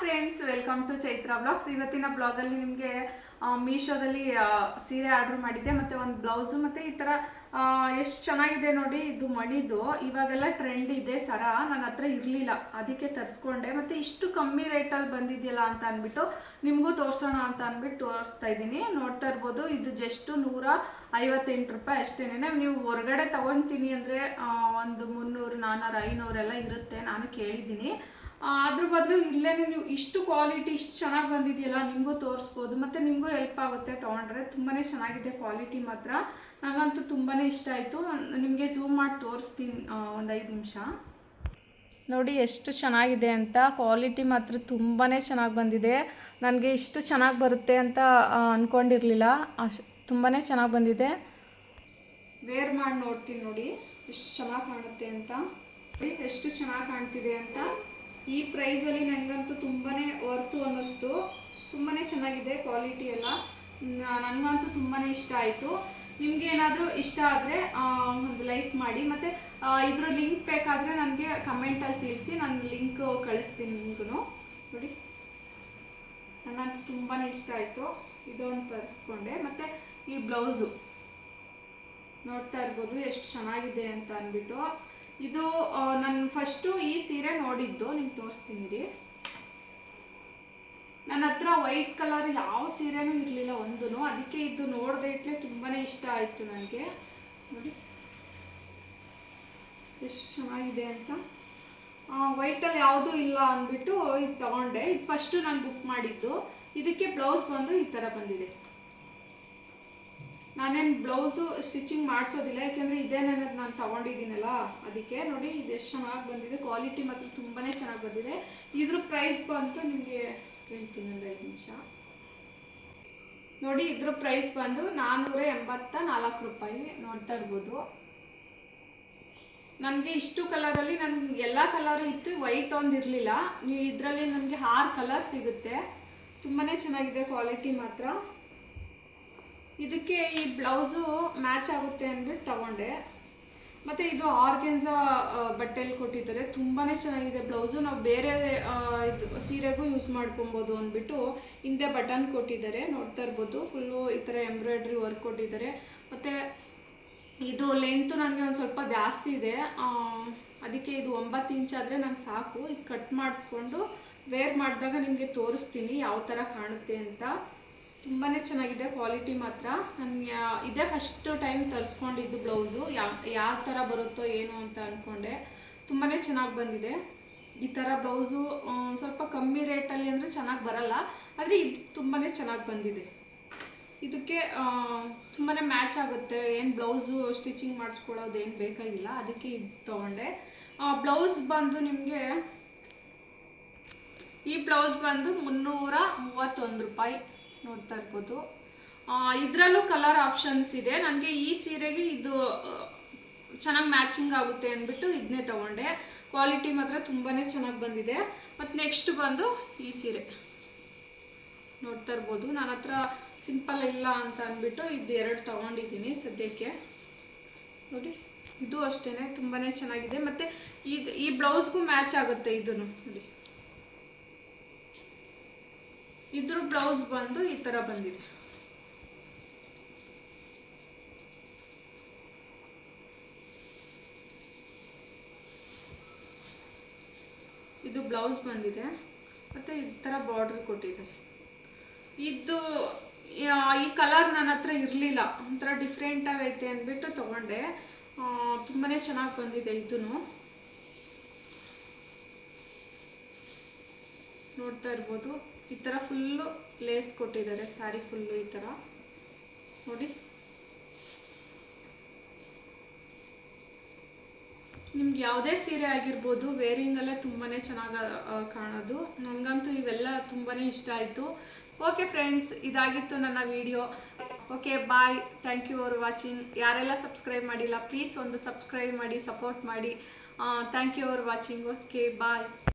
Friends welcome to Chaitra blogs ಇವತ್ತಿನ ಬ್ಲಾಗಲ್ಲಿ ನಿಮಗೆ ಮೀಶೋದಲ್ಲಿ ಸೀರೆ ಆರ್ಡರ್ ಮಾಡಿದ್ದೆ. ಮತ್ತು ಒಂದು ಬ್ಲೌಸು ಮತ್ತು ಈ ಥರ ಎಷ್ಟು ಚೆನ್ನಾಗಿದೆ ನೋಡಿ, ಇದು ಮಣಿದು. ಇವಾಗೆಲ್ಲ ಟ್ರೆಂಡ್ ಇದೆ, ಸರ. ನನ್ನ ಹತ್ರ ಇರಲಿಲ್ಲ. ಅದಕ್ಕೆ ತರಿಸ್ಕೊಂಡೆ. ಮತ್ತು ಇಷ್ಟು ಕಮ್ಮಿ ರೇಟಲ್ಲಿ ಬಂದಿದೆಯಲ್ಲ ಅಂತ ಅಂದ್ಬಿಟ್ಟು ನಿಮಗೂ ತೋರಿಸೋಣ ಅಂತ ಅಂದ್ಬಿಟ್ಟು ತೋರಿಸ್ತಾ ಇದ್ದೀನಿ. ನೋಡ್ತಾ ಇರ್ಬೋದು, ಇದು ಜಸ್ಟ್ ನೂರ ಐವತ್ತೆಂಟು ರೂಪಾಯಿ ಅಷ್ಟೇನೆ. ನೀವು ಹೊರಗಡೆ ತೊಗೊತೀನಿ ಅಂದರೆ ಒಂದು ಮುನ್ನೂರು ನಾನ್ನೂರು ಐನೂರೆಲ್ಲ ಇರುತ್ತೆ. ನಾನು ಕೇಳಿದ್ದೀನಿ. ಅದ್ರ ಬದಲು ಇಲ್ಲೇ ನೀವು ಇಷ್ಟು ಕ್ವಾಲಿಟಿ ಇಷ್ಟು ಚೆನ್ನಾಗಿ ಬಂದಿದೆಯಲ್ಲ ನಿಮಗೂ ತೋರಿಸ್ಬೋದು ಮತ್ತು ನಿಮಗೂ ಹೆಲ್ಪ್ ಆಗುತ್ತೆ ತೊಗೊಂಡ್ರೆ ತುಂಬಾ ಚೆನ್ನಾಗಿದೆ ಕ್ವಾಲಿಟಿ ಮಾತ್ರ. ನನಗಂತೂ ತುಂಬಾ ಇಷ್ಟ ಆಯಿತು. ನಿಮಗೆ ಝೂಮ್ ಮಾಡಿ ತೋರಿಸ್ತೀನಿ ಒಂದು ಐದು ನಿಮಿಷ. ನೋಡಿ ಎಷ್ಟು ಚೆನ್ನಾಗಿದೆ ಅಂತ ಕ್ವಾಲಿಟಿ ಮಾತ್ರ ತುಂಬಾ ಚೆನ್ನಾಗಿ ಬಂದಿದೆ. ನನಗೆ ಇಷ್ಟು ಚೆನ್ನಾಗಿ ಬರುತ್ತೆ ಅಂತ ಅಂದ್ಕೊಂಡಿರಲಿಲ್ಲ ಅಶ್ ತುಂಬಾ ಚೆನ್ನಾಗಿ ಬಂದಿದೆ. ವೇರ್ ಮಾಡಿ ನೋಡ್ತೀನಿ ನೋಡಿ ಎಷ್ಟು ಚೆನ್ನಾಗಿ ಕಾಣುತ್ತೆ ಅಂತ. ಎಷ್ಟು ಚೆನ್ನಾಗಿ ಕಾಣ್ತಿದೆ ಅಂತ. ಈ ಪ್ರೈಸಲ್ಲಿ ನನಗಂತೂ ತುಂಬಾ ವರ್ತು ಅನ್ನಿಸ್ತು. ತುಂಬಾ ಚೆನ್ನಾಗಿದೆ ಕ್ವಾಲಿಟಿ ಎಲ್ಲ. ನನಗಂತೂ ತುಂಬಾ ಇಷ್ಟ ಆಯಿತು. ನಿಮ್ಗೆ ಏನಾದರೂ ಇಷ್ಟ ಆದರೆ ಒಂದು ಲೈಕ್ ಮಾಡಿ. ಮತ್ತು ಇದ್ರ ಲಿಂಕ್ ಬೇಕಾದರೆ ನನಗೆ ಕಮೆಂಟಲ್ಲಿ ತಿಳಿಸಿ. ನಾನು ಲಿಂಕ್ ಕಳಿಸ್ತೀನಿ ನಿಮಗೂ ನೋಡಿ. ನನಗಂತೂ ತುಂಬಾ ಇಷ್ಟ ಆಯಿತು. ಇದೊಂದು ತರಿಸ್ಕೊಂಡೆ. ಮತ್ತು ಈ ಬ್ಲೌಸು ನೋಡ್ತಾ ಇರ್ಬೋದು, ಎಷ್ಟು ಚೆನ್ನಾಗಿದೆ ಅಂತ ಅಂದ್ಬಿಟ್ಟು ಇದು ನಾನು ಫಸ್ಟು ಈ ಸೀರೆ ನೋಡಿದ್ದು, ನಿಮ್ಗೆ ತೋರಿಸ್ತೀನಿ ರೀ. ನನ್ನ ಹತ್ರ ವೈಟ್ ಕಲರ್ ಯಾವ ಸೀರೆನೂ ಇರಲಿಲ್ಲ ಒಂದೂ ಅದಕ್ಕೆ ಇದು ನೋಡಿದೆ ಇಟ್ಲೆ ತುಂಬಾ ಇಷ್ಟ ಆಯಿತು ನನಗೆ ನೋಡಿ. ಎಷ್ಟು ಚೆನ್ನಾಗಿದೆ ಅಂತ. ವೈಟಲ್ಲಿ ಯಾವುದೂ ಇಲ್ಲ ಅಂದ್ಬಿಟ್ಟು ಇದು ತಗೊಂಡೆ. ಇದು ಫಸ್ಟು ನಾನು ಬುಕ್ ಮಾಡಿದ್ದು. ಇದಕ್ಕೆ ಬ್ಲೌಸ್ ಬಂದು ಈ ಥರ ಬಂದಿದೆ. ನಾನೇನು ಬ್ಲೌಸು ಸ್ಟಿಚಿಂಗ್ ಮಾಡಿಸೋದಿಲ್ಲ, ಯಾಕೆಂದರೆ ಇದೇ ನನ್ನ ನಾನು ತೊಗೊಂಡಿದ್ದೀನಲ್ಲ, ಅದಕ್ಕೆ ನೋಡಿ ಇದು ಎಷ್ಟು ಚೆನ್ನಾಗಿ ಬಂದಿದೆ ಕ್ವಾಲಿಟಿ ಮಾತ್ರ ತುಂಬಾ ಚೆನ್ನಾಗಿ ಬಂದಿದೆ. ಇದ್ರ ಪ್ರೈಸ್ ಬಂತು, ನಿಮಗೆ ಹೇಳ್ತೀನಿ ಒಂದು ಐದು ನಿಮಿಷ. ನೋಡಿ ಇದ್ರ ಪ್ರೈಸ್ ಬಂದು ನಾನ್ನೂರ ಎಂಬತ್ತ ನಾಲ್ಕು ರೂಪಾಯಿ ನೋಡ್ತಾ ಇರ್ಬೋದು. ನನಗೆ ಇಷ್ಟು ಕಲರಲ್ಲಿ ನನಗೆ ಎಲ್ಲ ಕಲರು ಇತ್ತು ವೈಟ್ ಒಂದು ಇರಲಿಲ್ಲ. ನೀವು ಇದರಲ್ಲಿ ನನಗೆ ಆರು ಕಲರ್ ಸಿಗುತ್ತೆ. ತುಂಬಾ ಚೆನ್ನಾಗಿದೆ ಕ್ವಾಲಿಟಿ ಮಾತ್ರ. ಇದಕ್ಕೆ ಈ ಬ್ಲೌಸು ಮ್ಯಾಚ್ ಆಗುತ್ತೆ ಅಂದ್ಬಿಟ್ಟು ತಗೊಂಡೆ. ಮತ್ತು ಇದು ಆರ್ಗೆನ್ಸ ಬಟ್ಟೆಯಲ್ಲಿ ಕೊಟ್ಟಿದ್ದಾರೆ. ತುಂಬಾ ಚೆನ್ನಾಗಿದೆ ಬ್ಲೌಸು. ನಾವು ಬೇರೆ ಇದು ಸೀರೆಗೂ ಯೂಸ್ ಮಾಡ್ಕೊಬೋದು ಅಂದ್ಬಿಟ್ಟು ಹಿಂದೆ ಬಟನ್ ಕೊಟ್ಟಿದ್ದಾರೆ. ನೋಡ್ತಾ ಇರ್ಬೋದು. ಫುಲ್ಲು ಈ ಥರ ಎಂಬ್ರಾಯ್ಡ್ರಿ ವರ್ಕ್ ಕೊಟ್ಟಿದ್ದಾರೆ. ಮತ್ತು ಇದು ಲೆಂತು ನನಗೆ ಒಂದು ಸ್ವಲ್ಪ ಜಾಸ್ತಿ ಇದೆ. ಅದಕ್ಕೆ ಇದು ಒಂಬತ್ತು ಇಂಚ್ ಆದರೆ ನಂಗೆ ಸಾಕು. ಇದು ಕಟ್ ಮಾಡಿಸ್ಕೊಂಡು, ವೇರ್ ಮಾಡಿದಾಗ ನಿಮಗೆ ತೋರಿಸ್ತೀನಿ ಯಾವ ಥರ ಕಾಣುತ್ತೆ ಅಂತ. ತುಂಬಾ ಚೆನ್ನಾಗಿದೆ ಕ್ವಾಲಿಟಿ ಮಾತ್ರ. ನನಗೆ, ಇದೇ ಫಸ್ಟ್ ಟೈಮ್ ತರಿಸ್ಕೊಂಡಿದ್ದು ಬ್ಲೌಸು ಯಾವ ಯಾವ ಥರ ಬರುತ್ತೋ ಏನು ಅಂತ ಅಂದ್ಕೊಂಡೆ ತುಂಬಾ ಚೆನ್ನಾಗಿ ಬಂದಿದೆ. ಈ ಥರ ಬ್ಲೌಸು ಸ್ವಲ್ಪ ಕಮ್ಮಿ ರೇಟಲ್ಲಿ ಅಂದರೆ ಚೆನ್ನಾಗಿ ಬರಲ್ಲ. ಆದರೆ ಇದು ತುಂಬಾ ಚೆನ್ನಾಗಿ ಬಂದಿದೆ. ಇದಕ್ಕೆ ತುಂಬಾ ಮ್ಯಾಚ್ ಆಗುತ್ತೆ. ಏನು ಬ್ಲೌಸು ಸ್ಟಿಚಿಂಗ್ ಮಾಡಿಸ್ಕೊಳ್ಳೋದು ಏನು ಬೇಕಾಗಿಲ್ಲ. ಅದಕ್ಕೆ ಇದು ತೊಗೊಂಡೆ. ಬ್ಲೌಸ್ ಬಂದು ನಿಮಗೆ, ಈ ಬ್ಲೌಸ್ ಬಂದು ಮುನ್ನೂರ ಮೂವತ್ತೊಂದು ರೂಪಾಯಿ. ನೋಡ್ತಾ ಇರ್ಬೋದು. ಇದರಲ್ಲೂ ಕಲರ್ ಆಪ್ಷನ್ಸ್ ಇದೆ. ನನಗೆ ಈ ಸೀರೆಗೆ ಇದು ಚೆನ್ನಾಗಿ ಮ್ಯಾಚಿಂಗ್ ಆಗುತ್ತೆ ಅಂದ್ಬಿಟ್ಟು ಇದನ್ನೇ ತೊಗೊಂಡೆ. ಕ್ವಾಲಿಟಿ ಮಾತ್ರ ತುಂಬಾ ಚೆನ್ನಾಗಿ ಬಂದಿದೆ. ಮತ್ತು ನೆಕ್ಸ್ಟ್ ಬಂದು ಈ ಸೀರೆ. ನೋಡ್ತಾ ಇರ್ಬೋದು. ನನ್ನ ಹತ್ರ ಸಿಂಪಲ್ ಇಲ್ಲ ಅಂತ ಅಂದ್ಬಿಟ್ಟು ಇದು ಎರಡು ತೊಗೊಂಡಿದ್ದೀನಿ ಸದ್ಯಕ್ಕೆ. ನೋಡಿ, ಇದು ಅಷ್ಟೇ ತುಂಬಾ ಚೆನ್ನಾಗಿದೆ. ಮತ್ತು ಇದು ಈ ಬ್ಲೌಸ್ಗೂ ಮ್ಯಾಚ್ ಆಗುತ್ತೆ ಇದನ್ನು. ನೋಡಿ. ಇದ್ರ ಬ್ಲೌಸ್ ಬಂದು ಈ ಥರ ಬಂದಿದೆ. ಇದು ಬ್ಲೌಸ್ ಬಂದಿದೆ. ಮತ್ತು ಈ ಥರ ಬಾರ್ಡ್ರ್ ಕೊಟ್ಟಿದ್ದಾರೆ. ಇದು ಈ ಕಲರ್ ನನ್ನ ಹತ್ರ ಇರಲಿಲ್ಲ. ಒಂಥರ ಡಿಫ್ರೆಂಟ್ ಆಗೈತೆ ಅಂದ್ಬಿಟ್ಟು ತೊಗೊಂಡೆ. ತುಂಬಾ ಚೆನ್ನಾಗಿ ಬಂದಿದೆ ಇದೂ ನೋಡ್ತಾ ಇರ್ಬೋದು. ಈ ಥರ ಫುಲ್ಲು ಲೇಸ್ ಕೊಟ್ಟಿದ್ದಾರೆ ಸ್ಯಾರಿ ಫುಲ್ಲು ಈ ಥರ ನೋಡಿ. ನಿಮ್ಗೆ ಯಾವುದೇ ಸೀರೆ ಆಗಿರ್ಬೋದು ವೇರಿಂಗಲ್ಲೇ ತುಂಬಾ ಚೆನ್ನಾಗಿ ಕಾಣೋದು. ನನಗಂತೂ ಇವೆಲ್ಲ ತುಂಬಾ ಇಷ್ಟ ಆಯಿತು. ಓಕೆ ಫ್ರೆಂಡ್ಸ್ ಇದಾಗಿತ್ತು ನನ್ನ video okay bye thank you for watching ಯಾರೆಲ್ಲ ಸಬ್ಸ್ಕ್ರೈಬ್ ಮಾಡಿಲ್ಲ ಪ್ಲೀಸ್ ಒಂದು ಸಬ್ಸ್ಕ್ರೈಬ್ ಮಾಡಿ ಸಪೋರ್ಟ್ ಮಾಡಿ. Thank you for watching okay bye